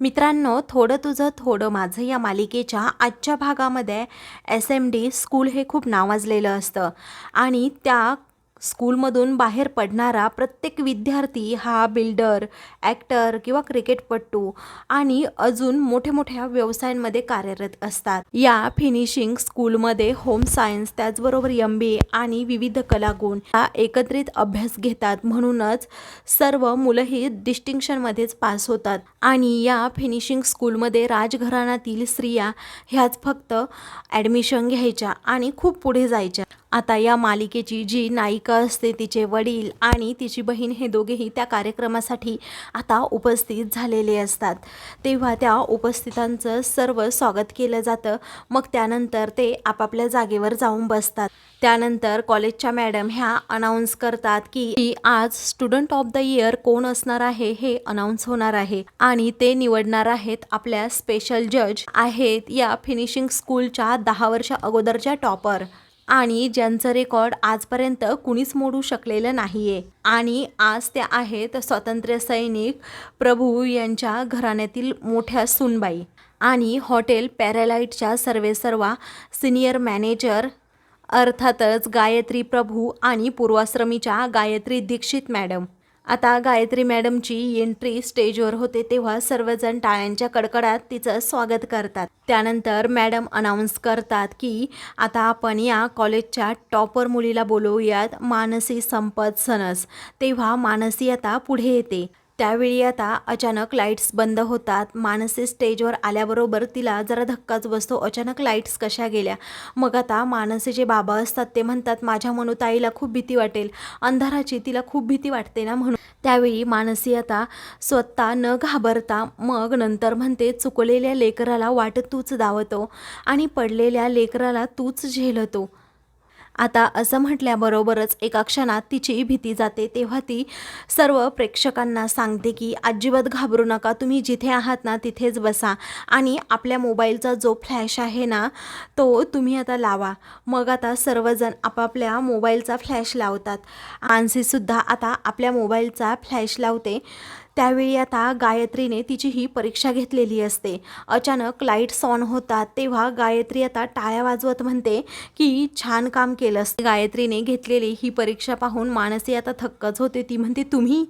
मित्रांनो थोडं तुझं थोडं माझं या मालिकेच्या आजच्या भागामध्ये एस एम डी स्कूल हे खूप नावाजलेलं असतं. आणि त्या स्कूलमधून बाहेर पडणारा प्रत्येक विद्यार्थी हा बिल्डर ॲक्टर किंवा क्रिकेटपटू आणि अजून मोठ्या मोठ्या व्यवसायांमध्ये कार्यरत असतात. या फिनिशिंग स्कूलमध्ये होम सायन्स त्याचबरोबर एम बी ए आणि विविध कलागुण हा एकत्रित अभ्यास घेतात. म्हणूनच सर्व मुलं ही डिस्टिंक्शनमध्येच पास होतात. आणि या फिनिशिंग स्कूलमध्ये राजघराण्यातील स्त्रिया ह्याच फक्त ॲडमिशन घ्यायच्या आणि खूप पुढे जायच्या. आता या मालिकेची जी नायिका असते तिचे वडील आणि तिची बहीण हे दोघेही त्या कार्यक्रमासाठी आता उपस्थित झालेले असतात. तेव्हा त्या उपस्थितांचं सर्व स्वागत केलं जातं. मग त्यानंतर ते आपापल्या जागेवर जाऊन बसतात. त्यानंतर कॉलेजच्या मॅडम ह्या अनाऊन्स करतात की आज स्टुडंट ऑफ द इयर कोण असणार आहे हे अनाऊन्स होणार आहे आणि ते निवडणार आहेत आपल्या स्पेशल जज आहेत या फिनिशिंग स्कूलच्या दहा वर्ष अगोदरच्या टॉपर आणि ज्यांचं रेकॉर्ड आजपर्यंत कुणीच मोडू शकलेलं नाही आहे आणि आज त्या आहेत स्वातंत्र्य सैनिक प्रभू यांच्या घराण्यातील मोठ्या सुनबाई. आणि हॉटेल पॅरालाईटच्या सर्वेसर्वा सिनियर मॅनेजर अर्थातच गायत्री प्रभू आणि पूर्वाश्रमीच्या गायत्री दीक्षित मॅडम. आता गायत्री मॅडमची एंट्री स्टेजवर होते तेव्हा सर्वजण टाळ्यांच्या कडकडात तिचं स्वागत करतात. त्यानंतर मॅडम अनाऊन्स करतात की आता आपण या कॉलेजच्या टॉपर मुलीला बोलवूयात मानसी संपत सनस. तेव्हा मानसी आता पुढे येते. त्यावेळी आता अचानक लाईट्स बंद होतात. मानसी स्टेजवर आल्याबरोबर तिला जरा धक्काच बसतो. अचानक लाईट्स कशा गेल्या? मग आता मानसीचे बाबा असतात ते म्हणतात माझ्या मनुताईला खूप भीती वाटेल. अंधाराची तिला खूप भीती वाटते ना म्हणून. त्यावेळी मानसी आता स्वतः न घाबरता मग नंतर म्हणते चुकलेल्या लेकराला वाट तूच दावतो आणि पडलेल्या लेकराला तूच झेलतो. आता असं म्हटल्याबरोबरच एका क्षणात तिची भीती जाते. तेव्हा ती सर्व प्रेक्षकांना सांगते की अजिबात घाबरू नका तुम्ही जिथे आहात ना तिथेच बसा. आणि आपल्या मोबाईलचा जो फ्लॅश आहे ना तो तुम्ही आता लावा. मग आता सर्वजण आपापल्या मोबाईलचा फ्लॅश लावतात. मानसीसुद्धा आता आपल्या मोबाईलचा फ्लॅश लावते. त्यावेळी आता गायत्रीने तिची ही परीक्षा घेतलेली असते. अचानक लाईट्स ऑन होतात तेव्हा गायत्री आता टाळ्या वाजवत म्हणते की छान काम केलं असते. गायत्रीने घेतलेली ही परीक्षा पाहून मानसी आता थक्कच होते. ती म्हणते तुम्ही?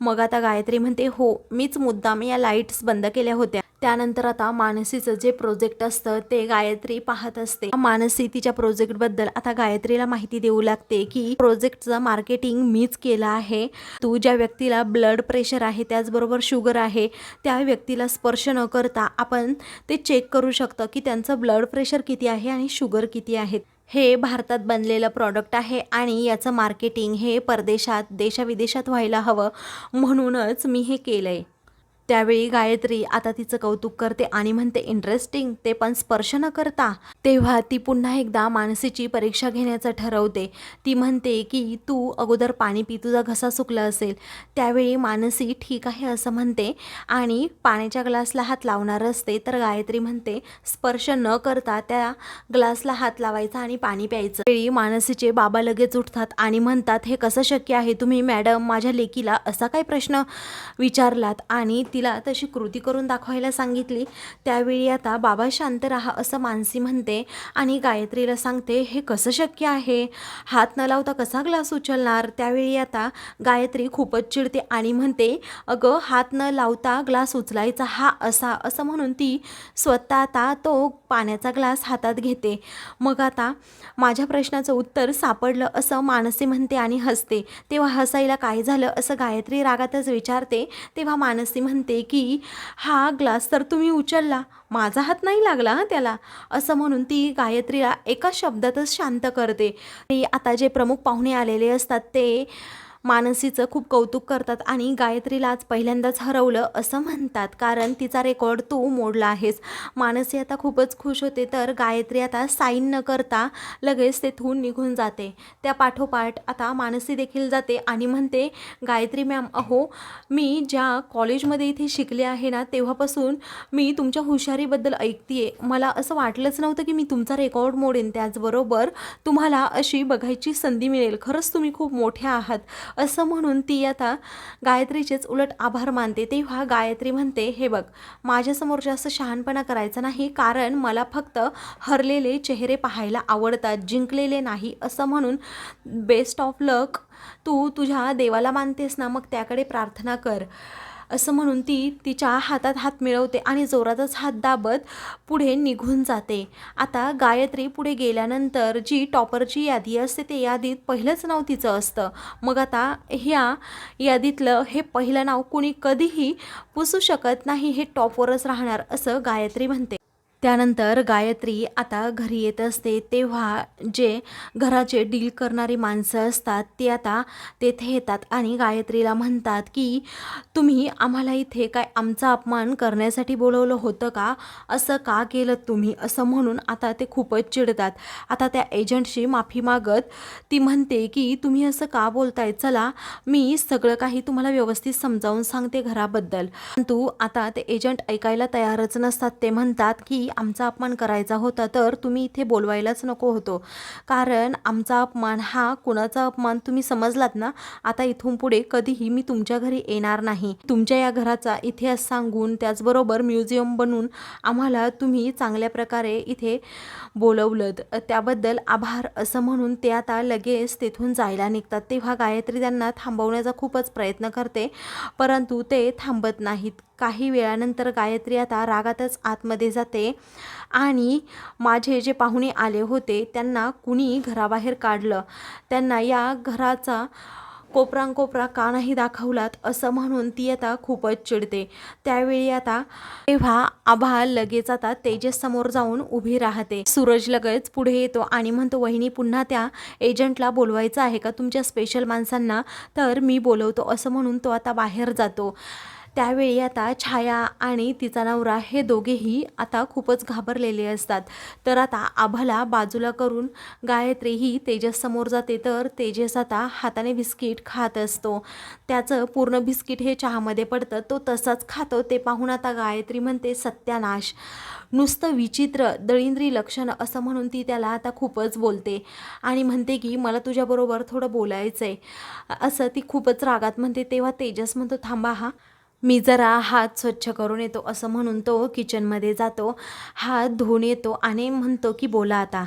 मग आता गायत्री म्हणते हो मीच मुद्दाम या लाईट्स बंद केल्या होत्या. त्यानंतर आता मानसीचं जे प्रोजेक्ट असतं ते गायत्री पाहत असते. मानसी तिच्या प्रोजेक्टबद्दल आता गायत्रीला माहिती देऊ लागते की प्रोजेक्टचं मार्केटिंग मीच केलं आहे. तू ज्या व्यक्तीला ब्लड प्रेशर आहे त्याचबरोबर शुगर आहे त्या व्यक्तीला स्पर्श न करता आपण ते चेक करू शकतं की त्यांचं ब्लड प्रेशर किती आहे आणि शुगर किती आहेत हे भारतात बनलेलं प्रॉडक्ट आहे आणि याचं मार्केटिंग हे परदेशात देशाविदेशात व्हायला हवं म्हणूनच मी हे केलं आहे त्यावेळी गायत्री आता तिचं कौतुक करते आणि म्हणते इंटरेस्टिंग ते पण स्पर्श न करता. तेव्हा ती पुन्हा एकदा मानसीची परीक्षा घेण्याचं ठरवते. ती म्हणते की तू अगोदर पाणी पी तुझा घसा सुकला असेल. त्यावेळी मानसी ठीक आहे असं म्हणते आणि पाण्याच्या ग्लासला हात लावणार असते तर गायत्री म्हणते स्पर्श न करता त्या ग्लासला हात लावायचा आणि पाणी प्यायचं. वेळी मानसीचे बाबा लगेच उठतात आणि म्हणतात हे कसं शक्य आहे तुम्ही मॅडम माझ्या लेकीला असा काय प्रश्न विचारलात? आणि तिला तशी कृती करून दाखवायला सांगितली. त्यावेळी आता बाबा शांत राहा असं मानसी म्हणते आणि गायत्रीला सांगते हे कसं शक्य आहे? हात न लावता कसा ग्लास उचलणार? त्यावेळी आता गायत्री खूपच चिडते आणि म्हणते अगं हात न लावता ग्लास उचलायचा हा असा असं म्हणून ती स्वतः आता तो पाण्याचा ग्लास हातात घेते. मग आता माझ्या प्रश्नाचं उत्तर सापडलं असं मानसी म्हणते आणि हसते. तेव्हा हसायला काय झालं असं गायत्री रागातच विचारते. तेव्हा मानसी म्हणते की हा ग्लास तर तुम्ही उचलला. माझा हात नाही लागला त्याला. असं म्हणून ती गायत्रीला एका शब्दातच शांत करते. आता जे प्रमुख पाहुणे आलेले असतात ते मानसीचं खूप कौतुक करतात आणि गायत्रीला आज पहिल्यांदाच हरवलं असं म्हणतात. कारण तिचा रेकॉर्ड तू मोडला आहेस. मानसी आता खूपच खुश होते तर गायत्री आता साईन न करता लगेच तेथून निघून जाते. त्या पाठोपाठ आता मानसी देखील जाते आणि म्हणते गायत्री मॅम अहो मी ज्या कॉलेजमध्ये इथे शिकले आहे ना तेव्हापासून मी तुमच्या हुशारीबद्दल ऐकते मला असं वाटलंच नव्हतं की मी तुमचा रेकॉर्ड मोडेन त्याचबरोबर तुम्हाला अशी बघायची संधी मिळेल. खरंच तुम्ही खूप मोठ्या आहात. असं म्हणून ती आता गायत्रीचेच उलट आभार मानते. तेव्हा गायत्री म्हणते हे बघ माझ्यासमोर जास्त शहाणपणा करायचा नाही कारण मला फक्त हरलेले चेहरे पाहायला आवडतात जिंकलेले नाही असं म्हणून बेस्ट ऑफ लक तू तुझ्या देवाला मानतेस ना मग त्याकडे प्रार्थना कर. असं म्हणून ती तिच्या हातात हात मिळवते आणि जोरातच हात दाबत पुढे निघून जाते. आता गायत्री पुढे गेल्यानंतर जी टॉपरची यादी असते ते यादीत पहिलंच नाव तिचं असतं. मग आता ह्या यादीतलं हे पहिलं नाव कुणी कधीही पुसू शकत नाही हे टॉपवरच राहणार असं गायत्री म्हणते. त्यानंतर गायत्री आता घरी येत असते तेव्हा जे घराचे डील करणारी माणसं असतात ते आता तेथे येतात आणि गायत्रीला म्हणतात की तुम्ही आम्हाला इथे काय आमचा अपमान करण्यासाठी बोलवलं होतं का? असं का केलं तुम्ही? असं म्हणून आता ते खूपच चिडतात. आता त्या एजंटशी माफी मागत ती म्हणते की तुम्ही असं का बोलताय? चला मी सगळं काही तुम्हाला व्यवस्थित समजावून सांगते घराबद्दल. परंतु आता ते एजंट ऐकायला तयारच नसतात. ते म्हणतात की आमचा अपमान करायचा होता तर तुम्ही इथे बोलवायलाच नको होतो. कारण आमचा अपमान हा कुणाचा अपमान तुम्ही समजलात ना? आता इथून पुढे कधीही मी तुमच्या घरी येणार नाही. तुमच्या या घराचा इतिहास सांगून त्याचबरोबर म्युझियम बनवून आम्हाला तुम्ही चांगल्या प्रकारे इथे बोलवलं त्याबद्दल आभार असं म्हणून ते आता लगेच तेथून जायला निघतात. तेव्हा गायत्री त्यांना थांबवण्याचा खूपच प्रयत्न करते परंतु ते थांबत नाहीत. काही वेळानंतर गायत्री आता रागातच आतमध्ये जाते. आणि माझे जे पाहुणे आले होते त्यांना कुणी घराबाहेर काढलं? त्यांना या घराचा कोपरांकोपरा का नाही दाखवलात? असं म्हणून ती आता खूपच चिडते. त्यावेळी आता तेव्हा आभा लगेच आता तेजस समोर जाऊन उभी राहते. सूरज लगेच पुढे येतो आणि म्हणतो वहिनी पुन्हा त्या एजंटला बोलवायचं आहे का? तुमच्या स्पेशल माणसांना तर मी बोलवतो असं म्हणून तो आता बाहेर जातो. त्यावेळी आता छाया आणि तिचा नवरा हे दोघेही आता खूपच घाबरलेले असतात. तर आता आभाला बाजूला करून गायत्री ही तेजस समोर जाते. तर तेजस आता हाताने बिस्किट खात असतो. त्याचं पूर्ण बिस्किट हे चहामध्ये पडतं. तो तसाच खातो. ते पाहून आता गायत्री म्हणते सत्यानाश. नुसतं विचित्र दळिंद्री लक्षण असं म्हणून ती त्याला आता खूपच बोलते आणि म्हणते की मला तुझ्याबरोबर थोडं बोलायचं आहे असं ती खूपच रागात म्हणते. तेव्हा तेजस म्हणतो थांबा हा मी जरा हात स्वच्छ करून येतो असं म्हणून तो किचनमध्ये जातो. हात धुवून येतो आणि म्हणतो की बोला आता.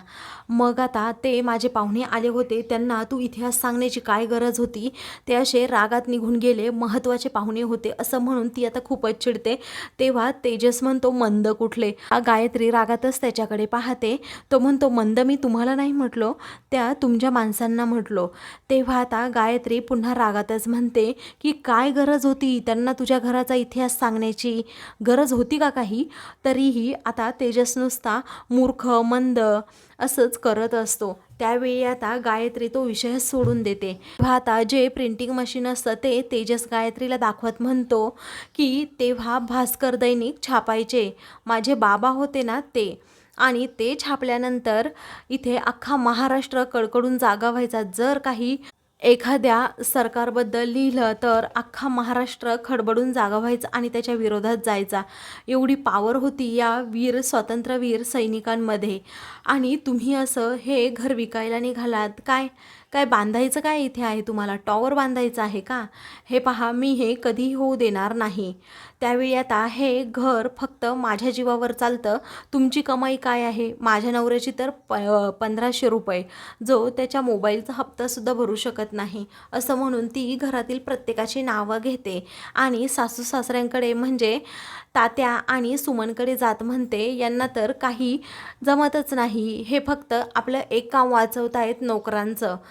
मग आता ते माझे पाहुणे आले होते. त्यांना तू इतिहास सांगण्याची काय गरज होती? ते असे रागात निघून गेले. महत्त्वाचे पाहुणे होते असं म्हणून ती आता खूपच चिडते. तेव्हा तेजस म्हणतो मंद कुठले? गायत्री रागातच त्याच्याकडे पाहते. तो म्हणतो मंद मी तुम्हाला नाही म्हटलो त्या तुमच्या माणसांना म्हटलो. तेव्हा आता गायत्री पुन्हा रागातच म्हणते की काय गरज होती? त्यांना तुझ्या घराचा इतिहास सांगण्याची गरज होती का काही? तरीही आता तेजस नुसता मूर्ख मंद असंच करत असतो. त्यावेळी आता गायत्री तो विषय सोडून देते. तेव्हा आता जे प्रिंटिंग मशीन असतं ते तेजस गायत्रीला दाखवत म्हणतो की तेव्हा भास्कर दैनिक छापायचे. माझे बाबा होते ना ते. आणि ते छापल्यानंतर इथे अख्खा महाराष्ट्र कडकडून जागा व्हायचा. जर काही एखाद्या सरकारबद्दल लिहिलं तर अख्खा महाराष्ट्र खडबडून जागा व्हायचा आणि त्याच्या विरोधात जायचा. एवढी पावर होती या वीर स्वातंत्र्यवीर सैनिकांमध्ये. आणि तुम्ही असं हे घर विकायला निघालात. काय? काय बांधायचं काय इथे आहे तुम्हाला? टॉवर बांधायचं आहे का? हे पहा मी हे कधी होऊ देणार नाही. त्यावेळी आता हे घर फक्त माझ्या जीवावर चालतं. तुमची कमाई काय आहे? माझ्या नवऱ्याची तर प पंधराशे रुपये. जो त्याच्या मोबाईलचा हप्तासुद्धा भरू शकत नाही. असं म्हणून ती घरातील प्रत्येकाची नावं घेते. आणि सासू सासऱ्यांकडे म्हणजे तात्या आणि सुमनकडे जात म्हणते. यांना तर काही जमतच नाही. हे फक्त आपलं एक काम वाचवतायत नोकरांचं.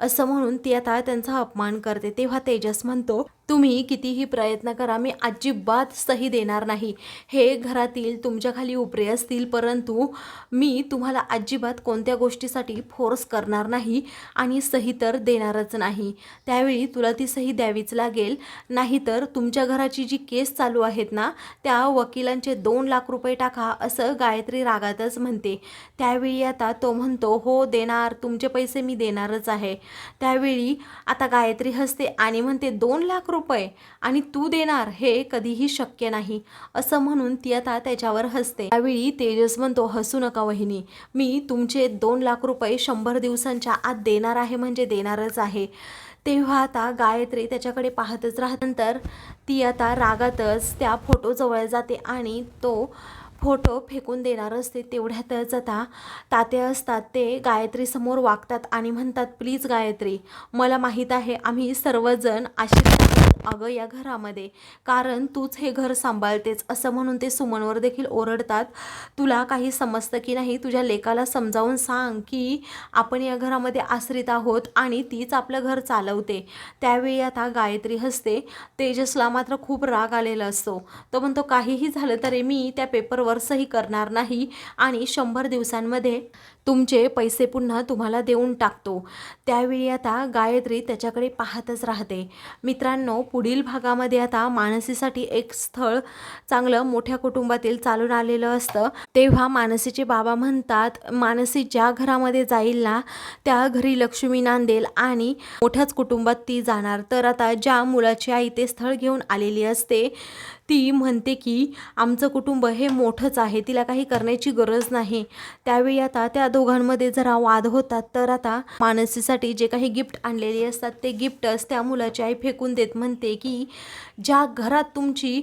असं म्हणून ती आता त्यांचा अपमान करते. तेव्हा तेजस म्हणतो तुम्ही कितीही प्रयत्न करा मी अजिबात सही देणार नाही. हे घरातील तुमच्या खाली उपरे असतील परंतु मी तुम्हाला अजिबात कोणत्या गोष्टीसाठी फोर्स करणार नाही आणि सही तर देणारच नाही. त्यावेळी तुला ती सही द्यावीच लागेल. नाहीतर तुमच्या घराची जी केस चालू आहेत ना त्या वकिलांचे दोन लाख रुपये टाका असं गायत्री रागातच म्हणते. त्यावेळी आता तो म्हणतो हो देणार. तुमचे पैसे मी देणारच आहे. त्यावेळी आता गायत्री हसते आणि म्हणते दोन लाख रुपये आणि तू देणार हे कधीही शक्य नाही असं म्हणून ती आता त्याच्यावर हसते. त्यावेळी तेजस म्हणतो हसू नका वहिनी मी तुमचे दोन लाख रुपये शंभर दिवसांच्या आत देणार आहे म्हणजे देणारच आहे. तेव्हा आता गायत्री त्याच्याकडे पाहतच राहतनंतर ती आता रागातच त्या फोटोजवळ जाते आणि तो फोटो फेकून देणार असते तेवढ्यातच आता तात्या असतात ते गायत्रीसमोर वागतात आणि म्हणतात प्लीज गायत्री मला माहीत आहे आम्ही सर्वजण आशीर्वाद अगं या घरामध्ये. कारण तूच हे घर सांभाळतेच असं म्हणून ते सुमनवर देखील ओरडतात. तुला काही समजतं की नाही तुझ्या लेकाला समजावून सांग की आपण या घरामध्ये आश्रित आहोत आणि तीच आपलं घर चालवते. त्यावेळी आता गायत्री हसते. तेजसला मात्र खूप राग आलेला असतो. तो म्हणतो काहीही झालं तरी मी त्या पेपरवर सही करणार नाही आणि शंभर दिवसांमध्ये तुमचे पैसे पुन्हा तुम्हाला देऊन टाकतो. त्यावेळी आता गायत्री त्याच्याकडे पाहतच राहते. मित्रांनो पुढील भागामध्ये आता मानसीसाठी एक स्थळ चांगलं मोठ्या कुटुंबातील चालून आलेलं असतं. तेव्हा मानसीचे बाबा म्हणतात मानसी ज्या घरामध्ये जाईल ना त्या घरी लक्ष्मी नांदेल आणि मोठ्याच कुटुंबात ती जाणार. तर आता ज्या मुलाची आई ते स्थळ घेऊन आलेली असते ती म्हणते की आमचं कुटुंब हे मोठंच आहे तिला काही करण्याची गरज नाही. त्यावेळी आता त्या दोघांमध्ये जरा वाद होतात. तर आता मानसीसाठी जे काही गिफ्ट आणलेली असतात ते गिफ्टच त्या मुलाची आई फेकून देत म्हणते की ज्या घरात तुमची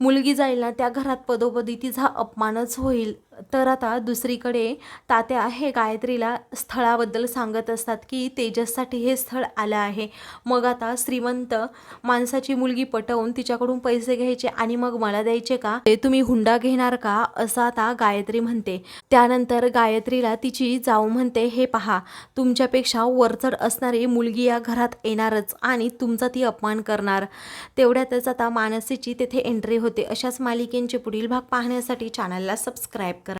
मुलगी जाईल ना त्या घरात पदोपदी तिचा अपमानच होईल. तर आता दुसरीकडे तात्या हे गायत्रीला स्थळाबद्दल सांगत असतात की तेजससाठी हे स्थळ आलं आहे. मग आता श्रीमंत माणसाची मुलगी पटवून तिच्याकडून पैसे घ्यायचे आणि मग मला द्यायचे का? ते तुम्ही हुंडा घेणार का? असं आता गायत्री म्हणते. त्यानंतर गायत्रीला तिची जाऊ म्हणते हे पहा तुमच्यापेक्षा वरचढ असणारी मुलगी या घरात येणारच आणि तुमचा ती अपमान करणार. तेवढ्यातच आता मानसीची तेथे एंट्री होते. अशाच मालिकेंचे पुढील भाग पाहण्यासाठी चॅनलला सबस्क्राईब